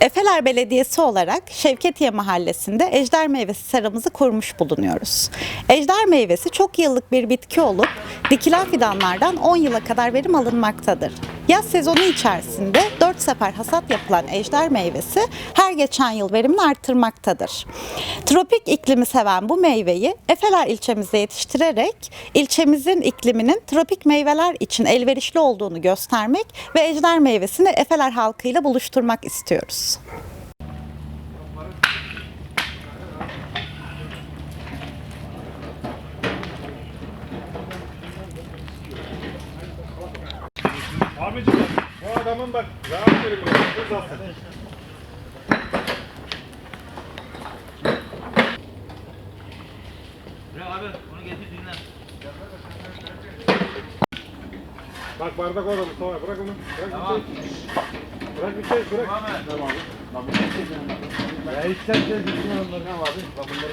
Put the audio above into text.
Efeler Belediyesi olarak Şevketiye Mahallesi'nde ejder meyvesi seramızı kurmuş bulunuyoruz. Ejder meyvesi çok yıllık bir bitki olup dikilen fidanlardan 10 yıla kadar verim alınmaktadır. Yaz sezonu içerisinde 4 sefer hasat yapılan ejder meyvesi her geçen yıl verimini arttırmaktadır. Tropik iklimi seven bu meyveyi Efeler ilçemizde yetiştirerek ilçemizin ikliminin tropik meyveler için elverişli olduğunu göstermek ve ejder meyvesini Efeler halkıyla buluşturmak istiyoruz. Abicim bu adamın bak rahat verin biraz. Kız alsın. Abi onu getir dinlen. Bak bardak orada Mustafa bırak onu. Bırak Tamam. bir şey. Bırak bir şey bırak. Tamam mı? Ya istersen gitsin onları. Tamam abi. Bak bunları